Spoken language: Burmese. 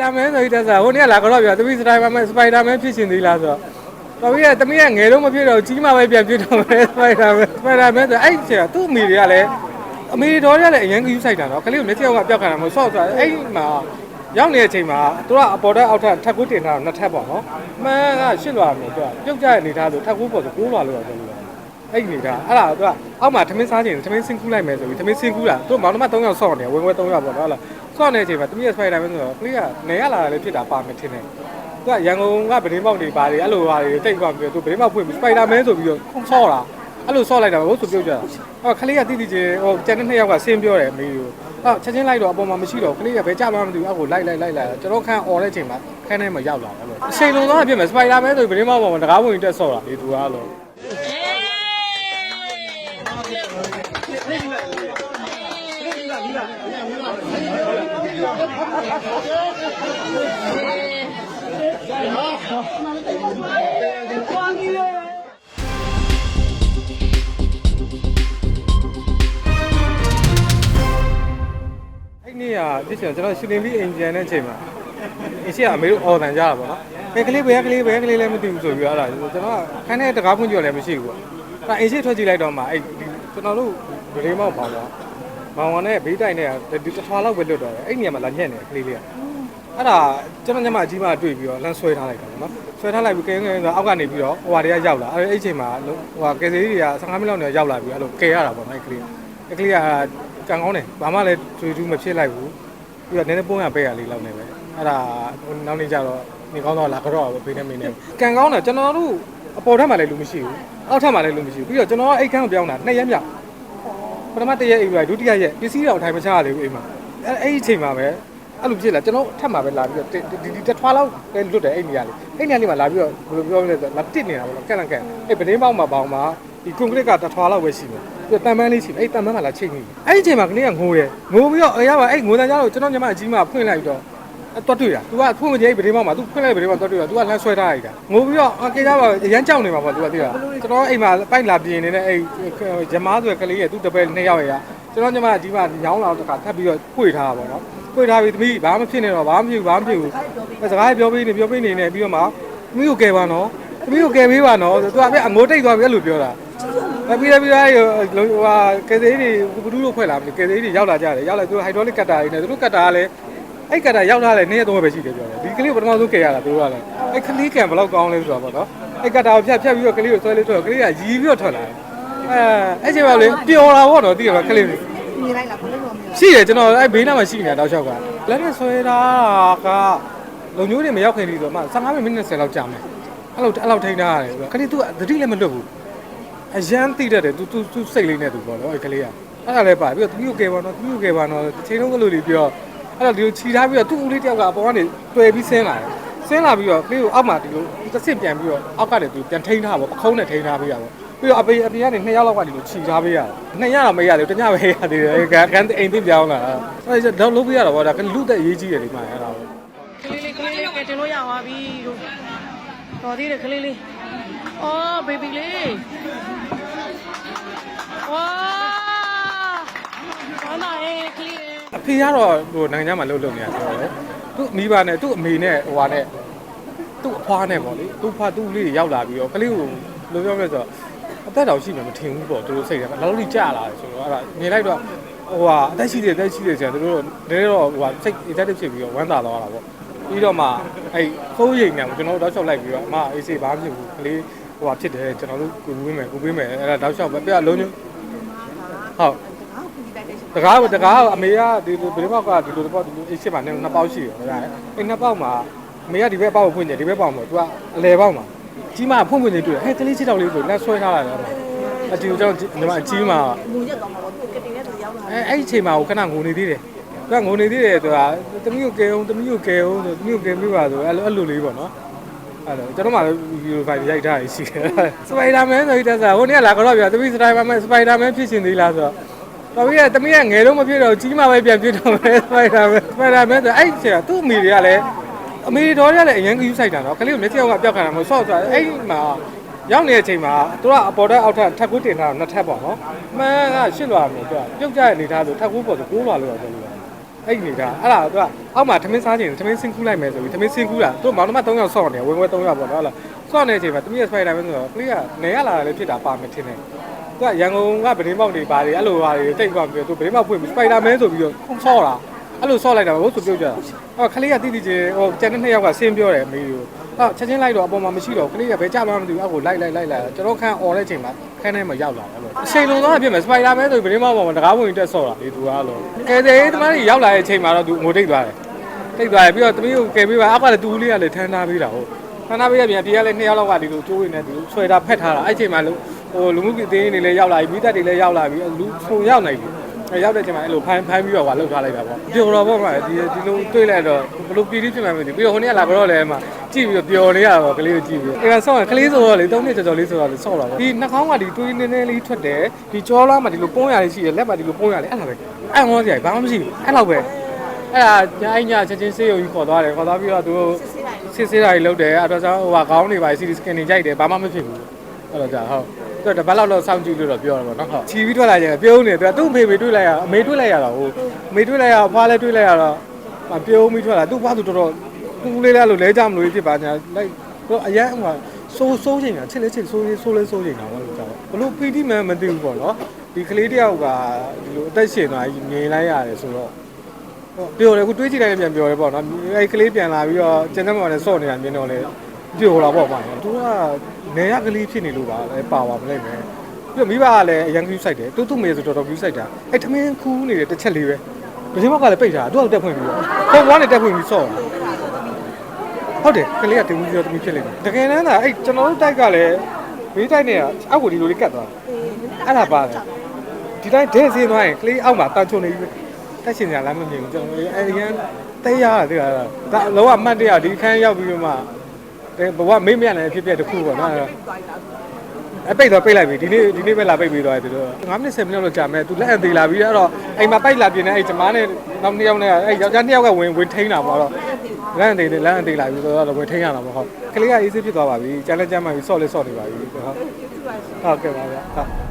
ဒါမန်ဆိုပြီးတက်စားဟိုနေ့ကလာကတော့ပြောသမီးစတိုင်ပါမယ်စပိုင်ဒါမန်ဖြစ်ရှင်သေးလားဆိုတော့တော်ပြီကသမီးကငယ်တော့မဖြစ်တော့ကြီးမှပဲပြန်ဖြစ်တော့မယ်စပိုင်ဒါမန်စပိုင်ဒါမန်ဆိုအဲ့ကျတော့သူ့အမိတွေကလည်းအမေတော်တွေကလည်းအရင်ကယူဆိုင်တာတော့ကလေးကိုမျက်စိအောင်ကပြောက်ခါတာမဟုတ်ဆော့သွားအဲ့မှာရောက်နေတဲ့အချိန်မှာသူကအပေါ်တက်အောက်ထပ်ထပ်ကူးတင်ထားတော့နှစ်ထပ်ပေါ့နော်မှန်ကရှစ်လွာမျိုးသူကပြုတ်ကြတဲ့အနေထားဆိုထပ်ကူးပေါ်ဆိုကိုးလွာလို့တော့ပြောလို့ အဲ့ဒီနေတာအဲ့ဒါသူကအောက်မှာသမင်းစားချင်သမင်းစင်ကူးလိုက်မယ်ဆိုပြီးသမင်းစင်ကူးတာသူမောင်နှမ3ယောက်ဆော့နေဝင်ဝဲ3ယောက်ပေါ့နော်ဟုတ်လားဆော့နေတဲ့အချိန်မှာသမီးရဲ့စပိုင်ဒါမန်ဆိုတော့ကလေးကနေရလာတာလည်းဖြစ်တာပါမယ်ထင်တယ်သူကရန်ကုန်ကဗဒင်းပေါက်တွေပါတယ်အဲ့လိုဟာတွေတိတ်သွားပြီးတော့သူဗဒင်းပေါက်ဖွင့်ပြီးစပိုင်ဒါမန်ဆိုပြီးတော့ဆော့တာအဲ့လိုဆော့လိုက်တာဟုတ်ဆိုပြုတ်ကြတာအဲ့ခလေးကတိတိချင်းဟိုကျန်တဲ့နှစ်ယောက်ကဆင်းပြောတယ်မေးကိုအဲ့ချက်ချင်းလိုက်တော့အပေါ်မှာမရှိတော့ခလေးကဘယ်ကြမှမသိဘူးအဲ့ကိုလိုက်လိုက်လိုက်လိုက်ကျွန်တော်ခန်းអော်တဲ့အချိန်မှာခန်းထဲမှာရောက်လာတယ်လို့အချိန်လုံးသွားဖြစ်မယ်စပိုင်ဒါမန်ဆိုဗဒင်းပေါက်ပေါ်မှာတကားဝင်တက်ဆော့တာလေသူကအဲ့လို အဲ့နေ့ကပြည့်ချင်ကျွန်တော်ရှင်လင်းပြီးအိမ်ပြန်တဲ့အချိန်မှာအရှိကအမေတို့အော်တန်ကြတာပေါ့နော်။ဘယ်ကလေးဘယ်ကလေးဘယ်ကလေးလည်းမသိဘူးဆိုပြီးတော့အဲ့ဒါကျွန်တော်ကခန်းထဲတကားဖွင့်ကြည့်လည်းမရှိဘူးပေါ့။အဲ့အိမ်ရှိထွက်ကြည့်လိုက်တော့မှအဲ့ကျွန်တော်တို့ဗရေမောက်ပါတော့ မောင်ဝန်နဲ့ဘေးတိုင်နဲ့ဒီတစ်ထွာလောက်ပဲလွတ်တော့တယ်။အဲ့နေရာမှာလာညက်နေကလေးလေးက။အဲ့ဒါကျွန်တော်ညမအကြီးမတွေ့ပြီးတော့လမ်းဆွဲထားလိုက်တာပေါ့နော်။ဆွဲထားလိုက်ပြီးကဲကဲဆိုအောက်ကနေပြီးတော့ဟိုဟာတွေကရောက်လာ။အဲ့အဲ့အချိန်မှာဟိုဟာကယ်ဆယ်ကြီးတွေက15မိနစ်လောက်နေရောက်လာပြီးအဲ့လိုကယ်ရတာပေါ့နော်အဲ့ကလေး။အဲ့ကလေးကကန်ကောင်းတယ်ဘာမှလည်းထွေထူးမဖြစ်လိုက်ဘူး။ပြီးတော့နည်းနည်းပုံးရပေးရလေးလောက်နေပဲအဲ့ဒါနောက်နေ့ကျတော့နေကောင်းတော့လာကြတော့ဘေးနဲ့မင်းနဲ့ကန်ကောင်းတယ်ကျွန်တော်တို့အပေါ်ထက်မှလည်းလူမရှိဘူးအောက်ထက်မှလည်းလူမရှိဘူးပြီးတော့ကျွန်တော်အိတ်ခန်းကိုပြောင်းတာနှစ်ရက်မြောက် ပထမတစ်ရက်အိပ်ပြီးဒုတိယရက်ပစ္စည်းတော်ထိုင်မချရလေဘူးအိမ်မှာအဲ့အဲ့ဒီအချိန်မှာပဲအဲ့လိုဖြစ်လာကျွန်တော်ထပ်မှာပဲလာပြီးတော့ဒီဒီတထွားလောက်ပဲလွတ်တယ်အဲ့နေရာလေးအဲ့နေရာလေးမှာလာပြီးတော့ဘယ်လိုပြောမလဲဆိုတော့လာတစ်နေတာပေါ့နော်ကက်လန်ကက်အဲ့ပဒင်းပေါက်မှာပေါင်မှာဒီကွန်ကရစ်ကတထွားလောက်ပဲရှိတယ်ပြီးတော့တန်ပန်းလေးရှိတယ်အဲ့တန်ပန်းကလာချိန်နေအဲ့ဒီအချိန်မှာကလေးကငိုတယ်ငိုပြီးတော့အရာပါအဲ့ငိုတန်ကြတော့ကျွန်တော်ညီမအကြီးမဖွင့်လိုက်တော့အဲ့ တွတ်တွေ့တာ तू ကဖွင့်မကြိတ်ဗဒင်းမောက်မှာ तू ဖွင့်လိုက်ဗဒင်းမောက်တွတ်တွေ့တာ तू ကလမ်းဆွဲထားလိုက်တာငိုပြီးတော့အကေကြပါရမ်းကြောက်နေမှာပေါ့ तू ကသိတာကျွန်တော်အိမ်မှာပိုက်လာပြင်နေတဲ့အဲ့ရမားဆိုကလေးရဲ့ तू တပည့်နှစ်ယောက်ရဲ့ကျွန်တော်ညီမအကြီးမညောင်းလာတော့တခါထပ်ပြီးတော့ပွေထားတာပေါ့နော်ပွေထားပြီးသမီးဘာမှဖြစ်နေတော့ဘာမှမဖြစ်ဘူးဘာမှမဖြစ်ဘူးစကားပြောပေးနေပြောပေးနေနေပြီးတော့မှသမီးကိုကယ်ပါနော်သမီးကိုကယ်ပေးပါနော်ဆို तू ကပဲအငိုးတိတ်သွားပြီအဲ့လိုပြောတာအပြီးတော့ပြီးတော့ဟိုဟာကယ်သေးတွေဘူးတို့ဖွဲ့လာပြီကယ်သေးတွေရောက်လာကြတယ်ရောက်လာသူဟိုက်ဒရိုလစ်ကတ်တာတွေနဲ့သူတို့ကတ်တာကလည်း အဲ့ကတည်းကရောက်လာတဲ့နေ့ရက်သုံးရက်ပဲရှိတယ်ပြောတယ်ဒီကလေးကိုပထမဆုံးကယ်ရတာသူတို့ကလည်းအဲ့ကလေးကံဘယ်လောက်ကောင်းလဲဆိုတော့ပေါ့နော်အဲ့ကတာကိုဖြတ်ဖြတ်ပြီးတော့ကလေးကိုဆွဲလေးထွက်ကလေးကရီးပြီးတော့ထွက်လာတယ်အဲအဲ့ချိန်မှာလေပျော်လာပေါ့နော်သိရမှာကလေး မြင်လိုက်လားဘယ်လိုမျိုး ရှိတယ်ကျွန်တော်အဲ့ဘေးနားမှာရှိနေတာတောက်လျှောက်ကလက်နဲ့ဆွဲတာကလုံမျိုးတွေမရောက်ခင်ဒီဆိုမှ15မိနစ်20လောက်ကြာမယ်အဲ့လိုအဲ့လောက်ထိန်းထားရတယ်ကလေး तू သတိလည်းမလွတ်ဘူးအရန်သိတတ်တယ် तू तू तू စိတ်လေးနဲ့ तू ပေါ့နော်အဲ့ကလေးကအဲ့ဒါလည်းပါပြီးတော့သူ့ကိုကယ်ပါနော်သူ့ကိုကယ်ပါနော်ချိန်လုံးကလေးလေးပြော အဲ့တော့ဒီလိုခြီထားပြီးတော့သူ့ဦးလေးတယောက်ကအပေါ်ကနေတွေ့ပြီးဆင်းလာတယ်ဆင်းလာပြီးတော့ကလေးကိုအောက်မှာဒီလိုတစ်ဆင့်ပြန်ပြီးတော့အောက်ကနေသူပြန်ထိန်းထားပါပခုံးနဲ့ထိန်းထားပေးရပါပြီးတော့အပေအပေကနေနှစ်ယောက်လောက်ကဒီလိုခြီထားပေးရတယ်နှစ်ရက်တော့မရသေးဘူးတစ်ညပဲရသေးတယ်ကကန်အိမ်သိပြောင်းလာအဲ့ဒါတော့လုပ်ပေးရတော့ဗောဒါကလူတဲ့အရေးကြီးတယ်ဒီမှာအဲ့ဒါကလေးလေးကလေးလေးကတင်လို့ရသွားပြီလို့တော်သေးတယ်ကလေးလေးအော်ဘေဘီလေးဝါဝမ်းသာရဲ့ကလေးလေး အဖေကတော့ဟိုနိုင်ငံခြားမှာလှုပ်လှုပ်နေတာဆိုတော့လေသူ့မိဘနဲ့သူ့အမေနဲ့ဟိုဟာနဲ့သူ့အဖွားနဲ့ပေါ့လေသူ့ဖွားသူ့လေးရောက်လာပြီးတော့ကလေးကိုလိုပြောမလဲဆိုတော့အသက်တော်ရှိမှမထင်ဘူးပေါ့သူတို့စိတ်ထဲမှာလောက်လိကြာလာတယ်ဆိုတော့အဲ့ဒါနေလိုက်တော့ဟိုဟာအသက်ရှိတယ်အသက်ရှိတယ်ဆိုတော့သူတို့နည်းနည်းတော့ဟိုဟာစိတ် effective ဖြစ်ပြီးတော့ဝမ်းသာသွားတာပေါ့ပြီးတော့မှအဲ့ခိုးရိမ်နေမှာကျွန်တော်တို့တောက်လျှောက်လိုက်ပြီးတော့အမအေးစေးဘာမှမဖြစ်ဘူးကလေးဟိုဟာဖြစ်တယ်ကျွန်တော်တို့ကိုပေးမယ်ကိုပေးမယ်အဲ့ဒါတောက်လျှောက်ပဲပြလုံးချင်းဟုတ် တကားတကားအမေကဒီလိုဘယ်တော့ကဒီလိုတော့ဒီလိုအိတ်ရှစ်ပါနဲ့နှစ်ပေါက်ရှိတယ်ဟုတ်လားအဲ့နှစ်ပေါက်မှာအမေကဒီဘက်ပေါက်ကိုဖွင့်တယ်ဒီဘက်ပေါက်မှာ तू ကအလဲပေါက်မှာကြီးမဖွင့်ဖွင့်နေတွေ့တယ်ဟဲ့ကလေးချစ်တော်လေးဆိုလက်ဆွဲထားလာတယ်အတီကိုကျွန်တော်ညီမအကြီးမှာငူရက်တော့မှာပေါ့သူကတင်တဲ့သူရောက်လာအဲအဲ့ဒီအချိန်မှာဟိုခဏငိုနေသေးတယ်သူကငိုနေသေးတယ်သူကတမီးကိုကဲအောင်တမီးကိုကဲအောင်ဆိုတမီးကိုကဲမိပါဆိုအဲ့လိုအဲ့လိုလေးပေါ့နော်အဲ့တော့ကျွန်တော်မှလည်းဗီဒီယိုဖိုင်ရိုက်ထားရရှိတယ်စပိုင်ဒါမန်ဆိုပြီးတက်စားဟိုနေ့ကလာကတော့ပြောတမီးစတိုင်ပါမယ်စပိုင်ဒါမန်ဖြစ်ရှင်သေးလားဆိုတော့ တော်ပြီကတမီးကငယ်တော့မဖြစ်တော့ကြီးမှပဲပြန်ဖြစ်တော့မယ်စပိုင်ဒါပဲစပိုင်ဒါပဲဆိုအဲ့ကျသူ့အမိတွေကလည်းအမေတော်တွေကလည်းအရင်ကယူဆိုင်တာတော့ကလေးကိုမျက်စိအောင်ကပြောက်ခါတာမဟုတ်ဆော့သွားအဲ့မှာရောက်နေတဲ့အချိန်မှာသူကအပေါ်တက်အောက်ထပ်ထပ်ကူးတင်ထားတော့နှစ်ထပ်ပေါ့နော်မှန်ကရှစ်လွာမျိုးသူကပြုတ်ကြတဲ့အနေထားဆိုထပ်ကူးပေါ်ဆိုကိုးလွာလို့တော့ပြောလို့ရအဲ့ဒီနေတာအဲ့ဒါသူကအောက်မှာသမင်းစားခြင်းသမင်းစင်ကူးလိုက်မယ်ဆိုပြီးသမင်းစင်ကူးတာသူမောင်နှမ3ယောက်ဆော့နေဝင်းဝဲ3ယောက်ပေါ့နော်ဟုတ်လားဆော့နေတဲ့အချိန်မှာသမီးရဲ့စပိုက်ဒါမင်းဆိုတော့ကလေးကနေရလာတာလည်းဖြစ်တာပါမယ်ထင်တယ် သူကရန်ကုန်ကဗဒင်းပေါက်တွေပါတွေအဲ့လိုဟာတွေတိတ်သွားပြီးတော့သူဗဒင်းပေါက်ဖွင့်ပြီးစပိုက်ဒါမင်းဆိုပြီးတော့ဆော့တာအဲ့လိုဆော့လိုက်တာဘို့ဆိုပြုတ်ကြတာအော်ကလေးကတိတိချင်းဟိုကျန်တဲ့နှစ်ယောက်ကဆင်းပြောတယ်အမေကိုအော်ချက်ချင်းလိုက်တော့အပေါ်မှာမရှိတော့ကလေးကဘယ်ကြမှမသိဘူးအောက်ကိုလိုက်လိုက်လိုက်လိုက်ကျွန်တော်ခန်းអော်တဲ့အချိန်မှာခန်းထဲမှာရောက်လာတယ်လို့အချိန်လုံးသွားဖြစ်မယ်စပိုက်ဒါမင်းဆိုပြီးဗဒင်းပေါက်ပေါ်မှာတကားဝင်တက်ဆော့တာလေသူကလို့ကဲတဲ့သမားကြီးရောက်လာတဲ့အချိန်မှာတော့သူငိုတိတ်သွားတယ်တိတ်သွားတယ်ပြီးတော့သမီးကိုကယ်ပေးပါအောက်ကလည်းတူဦးလေးကလည်းထမ်းထားပေးတာဟုတ်ထမ်းထားပေးရပြန်ဒီကလည်းနှစ်ယောက်လောက်ကဒီလိုကျိုးရင်းနဲ့ဒီလိုဆွဲတာဖက်ထားတာအဲ့ချိန်မှာလို့ ဟိုလူမှုပြည်သေးတွေလည်းရောက်လာပြီမိသက်တွေလည်းရောက်လာပြီလူဆုံရောက်နေပြီအဲရောက်တဲ့ချိန်မှာအဲ့လိုဖမ်းဖမ်းပြီးတော့ဟိုလှုပ်ထားလိုက်တာပေါ့ပျော်တော့ပေါ့မှာဒီဒီလိုတွေ့လိုက်တော့ဘလို့ပြည်ပြီးဖြစ်မှမသိဘူးပြီးတော့ဟိုနေ့ကလာဘတော့လဲမှာကြည့်ပြီးတော့ပျော်နေရတော့ကလေးကိုကြည့်ပြီးအဲ့ဒါဆော့ကလေးဆိုတော့လေ၃နှစ်ကျော်ကျော်လေးဆိုတော့လေဆော့တာပေါ့ဒီနှာခေါင်းကဒီတွေးနေနေလေးထွက်တယ်ဒီကြောလားမှာဒီလိုပုံးရလေးရှိတယ်လက်မှာဒီလိုပုံးရလေးအဲ့ဒါပဲအဲ့ဟောစရာဘာမှမရှိဘူးအဲ့လောက်ပဲအဲ့ဒါညာအညာချက်ချင်းဆေးရုံကြီးခေါ်သွားတယ်ခေါ်သွားပြီးတော့သူစစ်ဆေးတာကြီးလုပ်တယ်အဲ့တော့ဟိုဟာခေါင်းတွေပါစီစကန်တွေကြိုက်တယ်ဘာမှမဖြစ်ဘူးအဲ့တော့ကြာဟုတ် သူကတပတ်လောက်တော့စောင့်ကြည့်လို့တော့ပြောရမှာနော်ဟုတ်ချီပြီးထွက်လာကြတယ်ပြုံးနေသူကသူ့ဖေဖေတွေ့လိုက်ရအမေတွေ့လိုက်ရတော့ဟိုအမေတွေ့လိုက်ရအဖွားလည်းတွေ့လိုက်ရတော့ပြုံးပြီးထွက်လာသူ့ဖွားသူတော်တော်ကူလေးလားလို့လဲကြမလို့ဖြစ်ပါညာလိုက်တော့အရန်ဟိုဆိုးဆိုးချိန်ကချစ်လဲချစ်ဆိုးဆိုးလဲဆိုးချိန်တာဘာလို့ကြောက်ဘလို့ပီတိမှန်မသိဘူးပေါ့နော်ဒီကလေးတယောက်ကဒီလိုအသက်ရှင်သွားငြိမ်လိုက်ရတယ်ဆိုတော့ပျော်တယ်ခုတွေးကြည့်လိုက်ရင်ပြန်ပျော်တယ်ပေါ့နော်အဲကလေးပြန်လာပြီးတော့ကျန်တဲ့မှာလည်းစော့နေတာမြင်တော့လေ ပျော်လာပေါ့ပါသူကနေရကလေးဖြစ်နေလို့ပါလဲပါပါမလိုက်မယ်ပြီးတော့မိဘကလည်းအရန်ကူးဆိုင်တယ်တူတူမေဆိုတော်တော်ကူးဆိုင်တာအဲထမင်းခူးနေတဲ့တစ်ချက်လေးပဲဒင်းဘောက်ကလည်းပိတ်တာသူကတက်ဖွင့်ပြီးတော့ပုံပွားနေတက်ဖွင့်ပြီးစော့တာဟုတ်တယ်ကလေးကတင်မှုပြောတမီးဖြစ်လိမ့်မယ်တကယ်တမ်းကအဲကျွန်တော်တို့တိုက်ကလည်းဘေးတိုက်နေတာအောက်ကိုဒီလိုလေးကတ်သွားအဲ့ဒါပါတယ်ဒီတိုင်းဒဲစင်းသွားရင်ကလေးအောက်မှာတန်ချုံနေပြီတက်ရှင်ကြလားမမြင်ဘူးကျွန်တော်အဲရန်တဲရတာတဲ့ဒါလောကမှတ်တရဒီခန်းရောက်ပြီးတော့မှအဲ ဘဝမေ့မြတ်လည်းဖြစ်ဖြစ်တစ်ခုပေါ့နော်အဲပိတ်တော့ပိတ်လိုက်ပြီဒီနေ့ဒီနေ့ပဲလာပိတ်ပြီးတော့သူတို့9မိနစ်10မိနစ်လောက်ကြာမယ်သူလက်အသေးလာပြီးအဲ့တော့အိမ်မှာပိတ်လာပြင်းနေအဲ့ဂျမားနဲ့နောက်နှစ်ယောက်နဲ့အဲ့ယောက်ျားနှစ်ယောက်ကဝင်ဝင်ထိန်းတာပေါ့တော့လက်အသေးလက်အသေးလာပြီးတော့ဝင်ထိန်းရတာပေါ့ဟုတ်ကလေးကအေးဆေးဖြစ်သွားပါပြီကျန်လက်ကျမ်းမှပြီးဆော့လေးဆော့နေပါပြီဟုတ်ဟုတ်ကဲ့ပါဗျဟုတ်